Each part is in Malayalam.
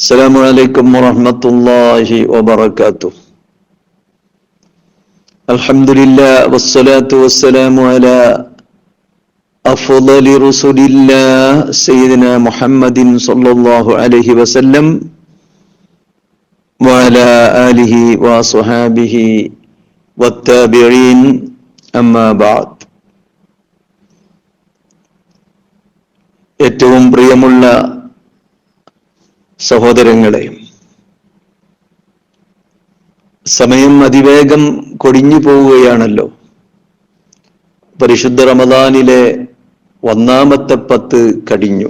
السلام عليكم ورحمة الله وبركاته الحمد لله والصلاة والسلام على أفضل رسل الله سيدنا محمد صلى الله عليه وسلم وعلى آله وصحابه والتابعين أما بعد ഏറ്റവും പ്രിയമുള്ള സഹോദരങ്ങളെ സമയം അതിവേഗം കൊടിഞ്ഞു പോവുകയാണല്ലോ. പരിശുദ്ധ റമദാനിലെ ഒന്നാമത്തെ പത്ത് കടിഞ്ഞു.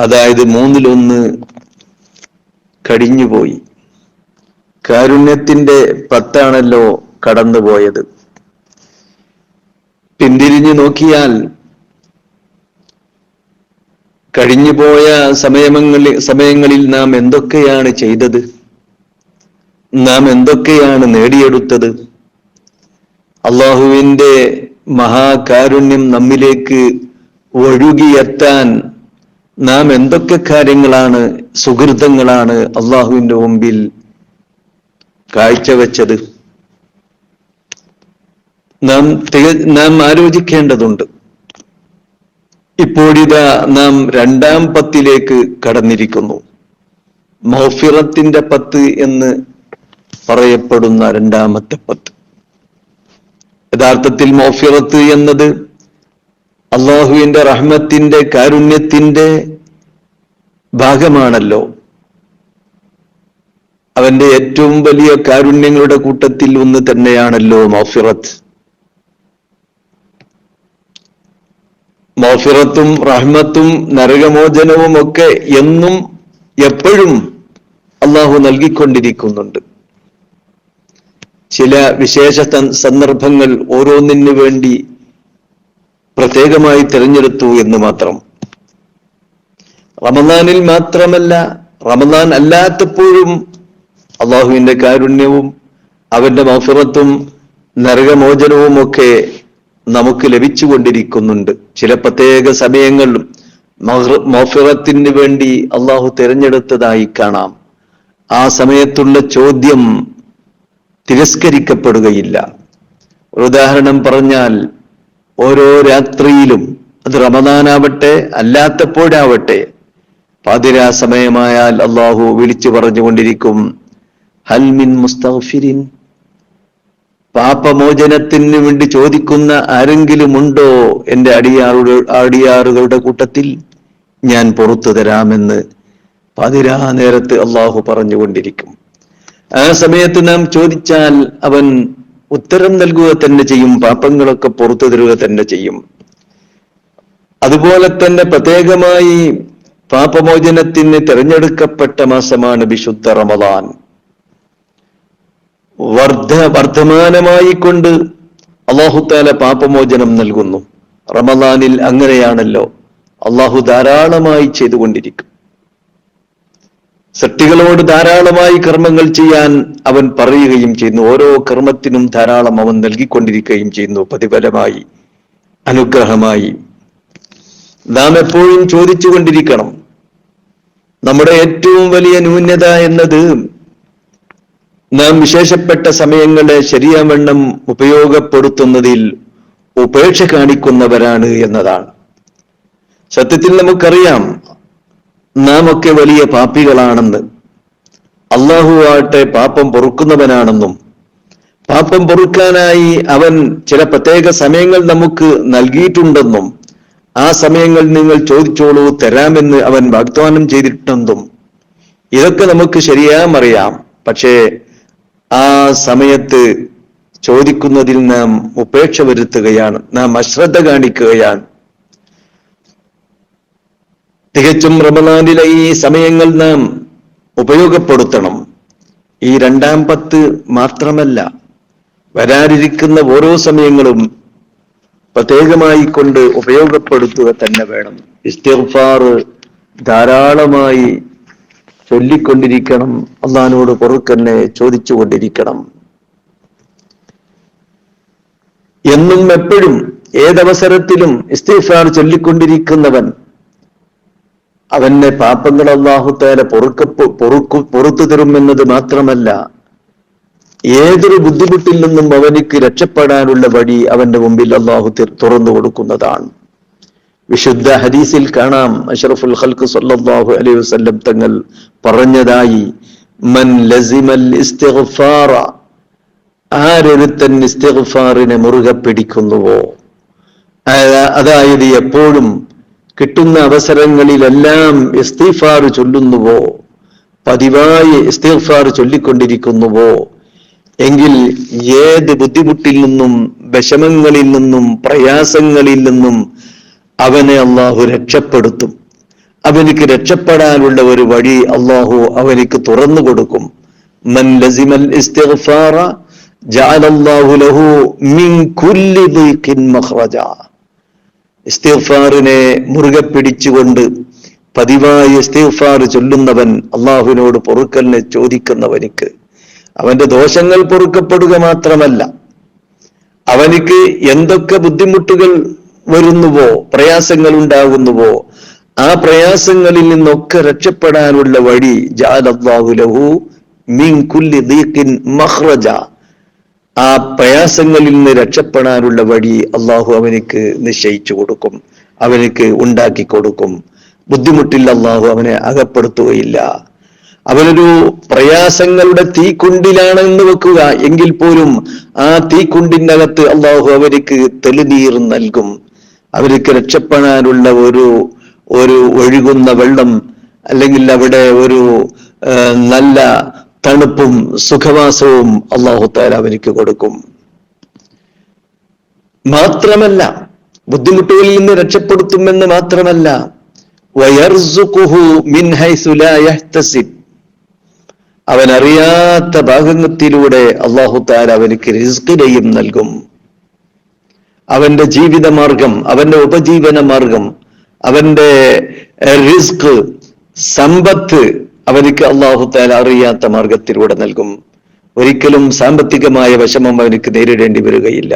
അതായത് മൂന്നിലൊന്ന് കടിഞ്ഞുപോയി കാരുണ്യത്തിന്റെ പത്താണല്ലോ കടന്നുപോയത്. പിന്തിരിഞ്ഞു നോക്കിയാൽ കഴിഞ്ഞുപോയ സമയങ്ങളിൽ സമയങ്ങളിൽ നാം എന്തൊക്കെയാണ് ചെയ്തത്? നാം എന്തൊക്കെയാണ് നേടിയെടുത്തത്? അള്ളാഹുവിന്റെ മഹാകാരുണ്യം നമ്മിലേക്ക് ഒഴുകിയെത്താൻ നാം എന്തൊക്കെ കാര്യങ്ങളാണ് സുഹൃതങ്ങളാണ് അള്ളാഹുവിന്റെ മുമ്പിൽ കാഴ്ചവെച്ചത്? നാം നാം ആലോചിക്കേണ്ടതുണ്ട്. ഇപ്പോഴിതാ നാം രണ്ടാം പത്തിലേക്ക് കടന്നിരിക്കുന്നു. മൗഫിറത്തിന്റെ പത്ത് എന്ന് പറയപ്പെടുന്ന രണ്ടാമത്തെ പത്ത്. യഥാർത്ഥത്തിൽ മൗഫിറത്ത് എന്നത് അള്ളാഹുവിന്റെ റഹ്മത്തിന്റെ കാരുണ്യത്തിന്റെ ഭാഗമാണല്ലോ. അവന്റെ ഏറ്റവും വലിയ കാരുണ്യങ്ങളുടെ കൂട്ടത്തിൽ ഒന്ന് തന്നെയാണല്ലോ മൗഫിറത്ത്. മോഫിറത്തും റഹ്മത്തും നരകമോചനവും ഒക്കെ എന്നും എപ്പോഴും അള്ളാഹു നൽകിക്കൊണ്ടിരിക്കുന്നുണ്ട്. ചില വിശേഷ സന്ദർഭങ്ങൾ ഓരോന്നിനു വേണ്ടി പ്രത്യേകമായി തിരഞ്ഞെടുത്തു എന്ന് മാത്രം. റമദാനിൽ മാത്രമല്ല റമദാൻ അല്ലാത്തപ്പോഴും അള്ളാഹുവിന്റെ കാരുണ്യവും അവന്റെ മഫിറത്തും നരകമോചനവും ഒക്കെ നമുക്ക് ലഭിച്ചുകൊണ്ടിരിക്കുന്നുണ്ട്. ചില പ്രത്യേക സമയങ്ങളിലും മോഫിറത്തിന് വേണ്ടി അള്ളാഹു തിരഞ്ഞെടുത്തതായി കാണാം. ആ സമയത്തുള്ള ചോദ്യം തിരസ്കരിക്കപ്പെടുകയില്ല. ഒരു ഉദാഹരണം പറഞ്ഞാൽ ഓരോ രാത്രിയിലും അത് റമദാനാവട്ടെ അല്ലാത്തപ്പോഴാവട്ടെ പാതിരാ സമയമായാൽ അള്ളാഹു വിളിച്ചു പറഞ്ഞുകൊണ്ടിരിക്കും ഹൽമിൻ മുസ്തഫിരിൻ പാപമോചനത്തിന് വേണ്ടി ചോദിക്കുന്ന ആരെങ്കിലും ഉണ്ടോ എന്റെ അടിയാറുകൾ അടിയാറുകളുടെ കൂട്ടത്തിൽ? ഞാൻ പുറത്തു തരാമെന്ന് പതിരാ നേരത്ത് അള്ളാഹു പറഞ്ഞുകൊണ്ടിരിക്കും. ആ സമയത്ത് നാം ചോദിച്ചാൽ അവൻ ഉത്തരം നൽകുക തന്നെ ചെയ്യും പാപങ്ങളൊക്കെ പുറത്തു തരുക തന്നെ ചെയ്യും. അതുപോലെ തന്നെ പ്രത്യേകമായി പാപമോചനത്തിന് തിരഞ്ഞെടുക്കപ്പെട്ട മാസമാണ് വിശുദ്ധ റമദാൻ. വർദ്ധ വർദ്ധമാനമായിക്കൊണ്ട് അള്ളാഹുത്താല പാപമോചനം നൽകുന്നു. റമദാനിൽ അങ്ങനെയാണല്ലോ. അള്ളാഹു ധാരാളമായി ചെയ്തുകൊണ്ടിരിക്കും. സൃഷ്ടികളോട് ധാരാളമായി കർമ്മങ്ങൾ ചെയ്യാൻ അവൻ പറയുകയും ചെയ്യുന്നു. ഓരോ കർമ്മത്തിനും ധാരാളം അവൻ നൽകിക്കൊണ്ടിരിക്കുകയും ചെയ്യുന്നു. പ്രതിഫലമായി അനുഗ്രഹമായി. നാം എപ്പോഴും ചോദിച്ചുകൊണ്ടിരിക്കണം. നമ്മുടെ ഏറ്റവും വലിയ ന്യൂനത എന്നത് നാം വിശേഷപ്പെട്ട സമയങ്ങളെ ശരിയാവണ്ണം ഉപയോഗപ്പെടുത്തുന്നതിൽ ഉപേക്ഷ കാണിക്കുന്നവരാണ് എന്നതാണ്. സത്യത്തിൽ നമുക്കറിയാം നാം ഒക്കെ വലിയ പാപ്പികളാണെന്ന് അള്ളാഹുവാട്ടെ പാപ്പം പാപം പൊറുക്കുന്നവനാണെന്നും പാപ്പം പൊറുക്കാനായി അവൻ ചില പ്രത്യേക സമയങ്ങൾ നമുക്ക് നൽകിയിട്ടുണ്ടെന്നും ആ സമയങ്ങൾ നിങ്ങൾ ചോദിച്ചോളൂ തരാമെന്ന് അവൻ വാഗ്ദാനം ചെയ്തിട്ടുണ്ടെന്നും. ഇതൊക്കെ നമുക്ക് ശരിയാമറിയാം. പക്ഷേ ആ സമയത്ത് ചോദിക്കുന്നതിൽ നാം ഉപേക്ഷ വരുത്തുകയാണ് നാം അശ്രദ്ധ കാണിക്കുകയാണ്. തികച്ചും റമദാനിലെ ഈ സമയങ്ങൾ നാം ഉപയോഗപ്പെടുത്തണം. ഈ രണ്ടാം പത്ത് മാത്രമല്ല വരാനിരിക്കുന്ന ഓരോ സമയങ്ങളും പ്രത്യേകമായി കൊണ്ട് ഉപയോഗപ്പെടുത്തുക തന്നെ വേണം. ഇസ്തിഗ്ഫാർ ധാരാളമായി ചൊല്ലിക്കൊണ്ടിരിക്കണം. അള്ളഹാനോട് പൊറുക്കന്നെ ചോദിച്ചുകൊണ്ടിരിക്കണം. എന്നും എപ്പോഴും ഏതവസരത്തിലും ഇസ്തീഫാർ ചൊല്ലിക്കൊണ്ടിരിക്കുന്നവൻ അവന്റെ പാപ്പങ്ങൾ അള്ളാഹുത്താല പൊറുക്ക പൊറുക്കു പൊറത്തു തരുമെന്നത് മാത്രമല്ല ഏതൊരു ബുദ്ധിമുട്ടിൽ നിന്നും അവനിക്ക് രക്ഷപ്പെടാനുള്ള വഴി അവന്റെ മുമ്പിൽ അള്ളാഹു തുറന്നു കൊടുക്കുന്നതാണ്. വിശുദ്ധ ഹദീസിൽ കാണാം അഷറഫുൽ ഖൽക്ക് സല്ലല്ലാഹു അലൈഹി വസല്ലം തങ്ങൾ പറഞ്ഞതായി മൻ ലസിമൽ ഇസ്തിഗ്ഫാറ ആരൊരുത്തൻ ഇസ്തിഗ്ഫാറിനെ മുറുകെ പിടിക്കുന്നുവോ? അതായത് എപ്പോഴും കിട്ടുന്ന അവസരങ്ങളിലെല്ലാം ഇസ്തിഫാർ ചൊല്ലുന്നുവോ? പതിവായി ഇസ്തിഫാർ ചൊല്ലിക്കൊണ്ടിരിക്കുന്നുവോ? എങ്കിൽ ഏത് ബുദ്ധിമുട്ടിൽ നിന്നും വിഷമങ്ങളിൽ നിന്നും പ്രയാസങ്ങളിൽ നിന്നും അവനെ അള്ളാഹു രക്ഷപ്പെടുത്തും. അവനിക്ക് രക്ഷപ്പെടാനുള്ള ഒരു വഴി അള്ളാഹു അവനിക്ക് തുറന്നു കൊടുക്കും. മൻ ലസിമൽ ജഅലല്ലാഹു ലഹു മിൻ കുല്ലി മഖ്റജ. ഇസ്തിഗ്ഫാറിനെ മുറുകെ പിടിച്ചുകൊണ്ട് പതിവായി ഇസ്തിഗ്ഫാർ ചൊല്ലുന്നവൻ അള്ളാഹുവിനോട് പൊറുക്കലിനെ ചോദിക്കുന്നവനിക്ക് അവന്റെ ദോഷങ്ങൾ പൊറുക്കപ്പെടുക മാത്രമല്ല. അവനിക്ക് എന്തൊക്കെ ബുദ്ധിമുട്ടുകൾ വരുന്നുവോ? പ്രയാസങ്ങൾ ഉണ്ടാകുന്നുവോ ആ പ്രയാസങ്ങളിൽ നിന്നൊക്കെ രക്ഷപ്പെടാനുള്ള വഴി ജാലഹു മീൻ കുല്ലി ദീഖിൻ മഹ്റജ ആ പ്രയാസങ്ങളിൽ നിന്ന് രക്ഷപ്പെടാനുള്ള വഴി അള്ളാഹു അവനക്ക് നിശ്ചയിച്ചു കൊടുക്കും അവനക്ക് ഉണ്ടാക്കി കൊടുക്കും. ബുദ്ധിമുട്ടില്ല അള്ളാഹു അവനെ അകപ്പെടുത്തുകയില്ല. അവനൊരു പ്രയാസങ്ങളുടെ തീക്കുണ്ടിലാണെന്ന് വെക്കുക. എങ്കിൽ പോലും ആ തീക്കുണ്ടിനകത്ത് അള്ളാഹു അവർക്ക് തെളിനീർ നൽകും. അവർക്ക് രക്ഷപ്പെടാനുള്ള ഒരു ഒരു ഒഴുകുന്ന വെള്ളം അല്ലെങ്കിൽ അവിടെ ഒരു നല്ല തണുപ്പും സുഖവാസവും അള്ളാഹു താല അവർക്ക് കൊടുക്കും. മാത്രമല്ല ബുദ്ധിമുട്ടുകളിൽ നിന്ന് രക്ഷപ്പെടുത്തുമെന്ന് മാത്രമല്ല അവൻ അറിയാത്ത ഭാഗത്തിലൂടെ അള്ളാഹു താര അവനിക്ക് റിസ്കിനെയും നൽകും. അവന്റെ ജീവിത മാർഗം അവന്റെ ഉപജീവന മാർഗം അവന്റെ റിസ്ക് സമ്പത്ത് അവനിക്ക് അള്ളാഹു താല അറിയാത്ത മാർഗത്തിലൂടെ നൽകും. ഒരിക്കലും സാമ്പത്തികമായ വിഷമം അവനിക്ക് നേരിടേണ്ടി വരികയില്ല.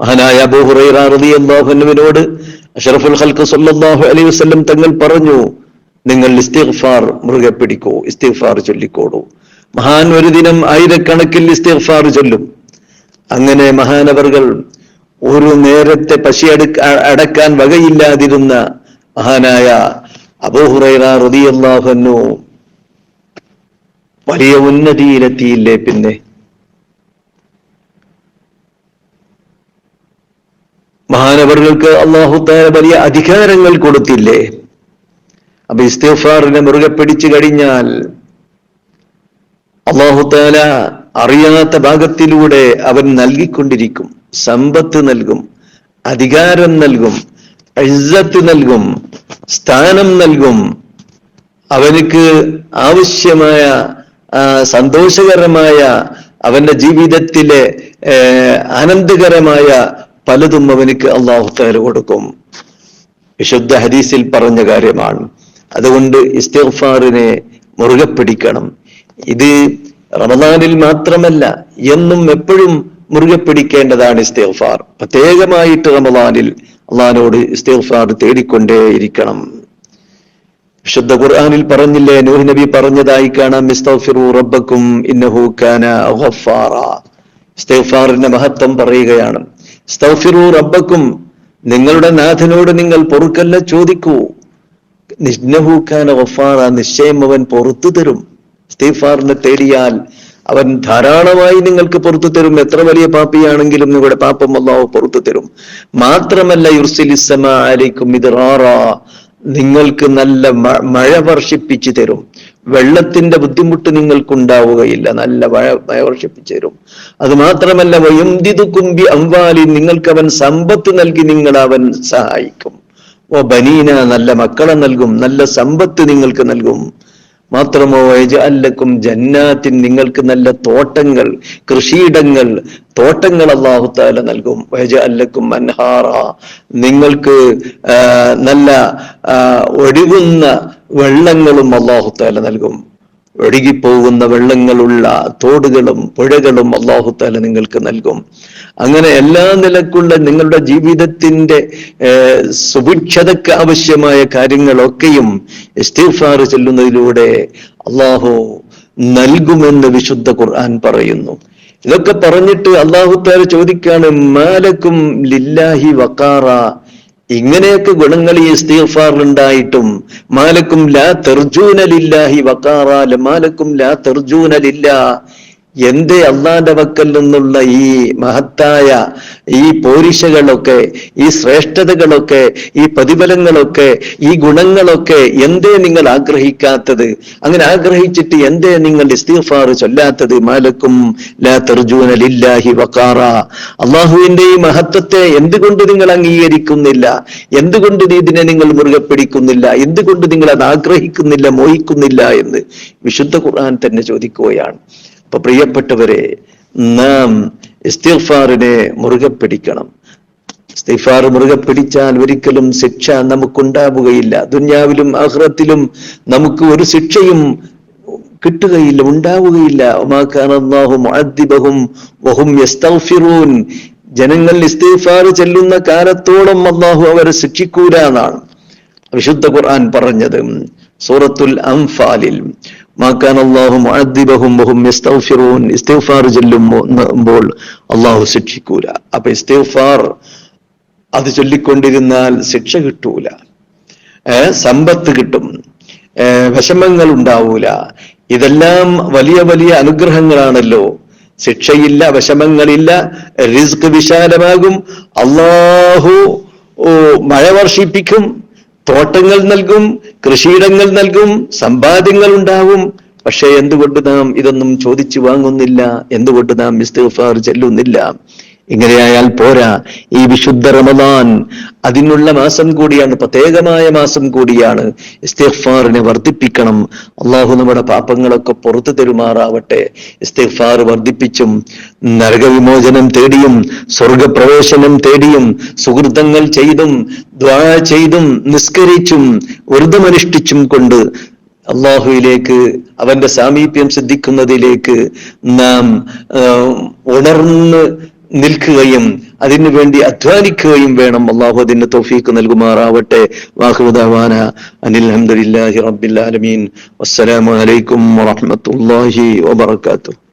മഹാനായ അബൂഹുറൈറിയാഹുവിനോട് അഷറഫുൽ ഹൽക്ക് സല്ലല്ലാഹു അലൈഹി വസ്ലം തങ്ങൾ പറഞ്ഞു നിങ്ങൾ ഇസ്തിഗ്ഫാർ മുറുകെ പിടിക്കൂ ഇസ്തിഗ്ഫാർ ചൊല്ലിക്കോടൂ മഹാൻ ഒരു ദിനം ആയിരക്കണക്കിൽ ഇസ്തിഗ്ഫാർ ചൊല്ലും. അങ്ങനെ മഹാനവറുകൾ ഒരു നേരത്തെ പശി അടുക്ക അടക്കാൻ വകയില്ലാതിരുന്ന മഹാനായ അബൂഹുറൈറ റളിയല്ലാഹു വലിയ ഉന്നതിയിലെത്തിയില്ലേ പിന്നെ? മഹാനവറുകൾക്ക് അള്ളാഹു താല വലിയ അധികാരങ്ങൾ കൊടുത്തില്ലേ? അപ്പൊ ഇസ്തഫാറിനെ മുറുകെ പിടിച്ചു കഴിഞ്ഞാൽ അള്ളാഹുത്താല അറിയാത്ത ഭാഗത്തിലൂടെ അവൻ നൽകിക്കൊണ്ടിരിക്കും. സമ്പത്ത് നൽകും അധികാരം നൽകും ഇസ്സത്ത് നൽകും സ്ഥാനം നൽകും. അവനക്ക് ആവശ്യമായ സന്തോഷകരമായ അവന്റെ ജീവിതത്തിലെ ആനന്ദകരമായ പലതും അവനക്ക് അള്ളാഹുത്താല കൊടുക്കും. വിശുദ്ധ ഹദീസിൽ പറഞ്ഞ കാര്യമാണ്. അതുകൊണ്ട് ഇസ്തിഗ്ഫാറിനെ മുറുകെ പിടിക്കണം ഇത് റമദാനിൽ മാത്രമല്ല എന്നും എപ്പോഴും മുറുകെ പിടിക്കേണ്ടതാണ് ഇസ്തേഫാർ പ്രത്യേകമായിട്ട് റമദാനിൽ അള്ളഹാനോട് ഇസ്തിഗ്ഫാർ തേടിക്കൊണ്ടേയിരിക്കണം. വിശുദ്ധ ഖുർആാനിൽ പറഞ്ഞില്ലേ നൂഹ് നബി പറഞ്ഞതായി കാണാം ഇസ്തഫിറു റബ്ബക്കും ഇന്നഹു കാന മഹത്വം പറയുകയാണ് ഇസ്തഗ്ഫിറു റബ്ബക്കും നിങ്ങളുടെ നാഥനോട് നിങ്ങൾ പൊറുക്കല്ല ചോദിക്കൂ. നിന്നഹൂഖാന വഫാറ നിശ്ചയം അവൻ പൊറത്തു തരും. ഇസ്തീഫാറിനെ തേടിയാൽ അവൻ ധാരാളമായി നിങ്ങൾക്ക് പുറത്തു തരും. എത്ര വലിയ പാപ്പിയാണെങ്കിലും നിങ്ങളുടെ പാപ്പം അള്ളാഹു പുറത്തു തരും. മാത്രമല്ല യുർസിലിസമാലിക്കും ഇതറാറ നിങ്ങൾക്ക് നല്ല മഴ വർഷിപ്പിച്ചു തരും. വെള്ളത്തിന്റെ ബുദ്ധിമുട്ട് നിങ്ങൾക്കുണ്ടാവുകയില്ല. നല്ല മഴ മഴ വർഷിപ്പിച്ചു തരും. അത് മാത്രമല്ല വയുംതിതുക്കുംബി അംവാലി നിങ്ങൾക്ക് അവൻ സമ്പത്ത് നൽകി നിങ്ങൾ അവൻ സഹായിക്കും. ഓ ബനീന നല്ല മക്കളെ നൽകും. നല്ല സമ്പത്ത് നിങ്ങൾക്ക് നൽകും. മാത്രമോ അല്ലക്കും ജന്നാത്തിൻ നിങ്ങൾക്ക് നല്ല തോട്ടങ്ങൾ കൃഷിയിടങ്ങൾ തോട്ടങ്ങൾ അള്ളാഹുത്താല നൽകും. അല്ലക്കും മൻഹാറ നിങ്ങൾക്ക് നല്ല ഒഴുകുന്ന വെള്ളങ്ങളും അള്ളാഹുത്താല നൽകും. ഒഴുകിപ്പോകുന്ന വെള്ളങ്ങളുള്ള തോടുകളും പുഴകളും അള്ളാഹുത്താല നിങ്ങൾക്ക് നൽകും. അങ്ങനെ എല്ലാ നിലക്കുള്ള നിങ്ങളുടെ ജീവിതത്തിന്റെ സുഭിക്ഷതയ്ക്ക് ആവശ്യമായ കാര്യങ്ങളൊക്കെയും ഇസ്തിഫാർ ചെല്ലുന്നതിലൂടെ അള്ളാഹു നൽകുമെന്ന് വിശുദ്ധ ഖുർആൻ പറയുന്നു. ഇതൊക്കെ പറഞ്ഞിട്ട് അള്ളാഹുത്താല ചോദിക്കാണ് മാലക്കും ലില്ലാഹി വക്കാറ ഇങ്ങനെയൊക്കെ ഗുണങ്ങൾ ഈ ഇസ്തിഗ്ഫാറിലുണ്ടായിട്ടും മാലക്കും ലാ തെർജൂനലില്ലാഹി ലില്ലാഹി വക്കാറ മാലക്കും ലാ തെർജൂന എന്തേ അള്ളാന്റെ വക്കൽ നിന്നുള്ള ഈ മഹത്തായ ഈ പോരിശകളൊക്കെ ഈ ശ്രേഷ്ഠതകളൊക്കെ ഈ പ്രതിഫലങ്ങളൊക്കെ ഈ ഗുണങ്ങളൊക്കെ എന്തേ നിങ്ങൾ ആഗ്രഹിക്കാത്തത്? അങ്ങനെ ആഗ്രഹിച്ചിട്ട് എന്തേ നിങ്ങൾ ഇസ്തിഗ്ഫാർ ചൊല്ലാത്തത്? മാലക്കും ലാ തെർജൂന ലില്ലാഹി വക്കാറ അള്ളാഹുവിന്റെ ഈ മഹത്വത്തെ എന്തുകൊണ്ട് നിങ്ങൾ അംഗീകരിക്കുന്നില്ല? എന്തുകൊണ്ട് ഇതിനെ നിങ്ങൾ മുറുകെ പിടിക്കുന്നില്ല? എന്തുകൊണ്ട് നിങ്ങൾ അത് ആഗ്രഹിക്കുന്നില്ല മോഹിക്കുന്നില്ല എന്ന് വിശുദ്ധ ഖുർആൻ തന്നെ ചോദിക്കുകയാണ്. അപ്പൊ പ്രിയപ്പെട്ടവരെ നാം ഇസ്തിഫാറിനെ മുറുകെ പിടിക്കണം. ഇസ്തിഫാർ മുറുകെ പിടിച്ചാൽ ഒരിക്കലും ശിക്ഷ നമുക്കുണ്ടാവുകയില്ല. ദുന്യാവിലും ആഹ്റത്തിലും നമുക്ക് ഒരു ശിക്ഷയും കിട്ടുകയില്ല ഉണ്ടാവുകയില്ല. ജനങ്ങൾ ഇസ്തിഫാർ ചെല്ലുന്ന കാലത്തോളം അള്ളാഹു അവരെ ശിക്ഷിക്കൂല എന്നാണ് വിശുദ്ധ ഖുർആൻ പറഞ്ഞത്. സൂറത്തുൽ അംഫാലിൽ മാക്കാൻ അള്ളാഹു ശിക്ഷിക്കൂല. അപ്പൊ ഇസ്തിഗ്ഫാർ അത് ചൊല്ലിക്കൊണ്ടിരുന്നാൽ ശിക്ഷ കിട്ടൂല. സമ്പത്ത് കിട്ടും. വിഷമങ്ങൾ ഉണ്ടാവൂല. ഇതെല്ലാം വലിയ വലിയ അനുഗ്രഹങ്ങളാണല്ലോ. ശിക്ഷയില്ല വിഷമങ്ങളില്ല റിസ്ക് വിശാലമാകും. അള്ളാഹു മഴ വർഷിപ്പിക്കും തോട്ടങ്ങൾ നൽകും കൃഷിയിടങ്ങൾ നൽകും സമ്പാദ്യങ്ങൾ ഉണ്ടാവും. പക്ഷേ എന്തുകൊണ്ട് നാം ഇതൊന്നും ചോദിച്ചു വാങ്ങുന്നില്ല? എന്തുകൊണ്ട് നാം ഇസ്തിഗ്ഫാർ ചെല്ലുന്നില്ല? ഇങ്ങനെയായാൽ പോരാ. ഈ വിശുദ്ധ റമദാൻ അതിനുള്ള മാസം കൂടിയാണ് പ്രത്യേകമായ മാസം കൂടിയാണ്. ഇസ്തിഫാറിനെ വർദ്ധിപ്പിക്കണം. അള്ളാഹു നമ്മുടെ പാപങ്ങളൊക്കെ പുറത്തു തരുമാറാവട്ടെ. ഇസ്തിഫാർ വർദ്ധിപ്പിച്ചും നരകവിമോചനം തേടിയും സ്വർഗപ്രവേശനം തേടിയും സുഹൃത്തങ്ങൾ ചെയ്തും ദ്വാ ചെയ്തും നിസ്കരിച്ചും വ്രതമനുഷ്ഠിച്ചും കൊണ്ട് അള്ളാഹുവിലേക്ക് അവന്റെ സാമീപ്യം സിദ്ധിക്കുന്നതിലേക്ക് നാം ഉണർന്ന് നിൽക്കുകയും അതിനു വേണ്ടി അധ്വാനിക്കുകയും വേണം. അള്ളാഹു അതിന് തൗഫീക്ക് നൽകുമാറാവട്ടെ. വാഹുദാന അനിൽ അഹമ്മദില്ലാഹി റബ്ബിൽ ആലമീൻ. വസ്സലാമു അലൈക്കും വറഹ്മത്തുള്ളാഹി വബറകാതുഹു.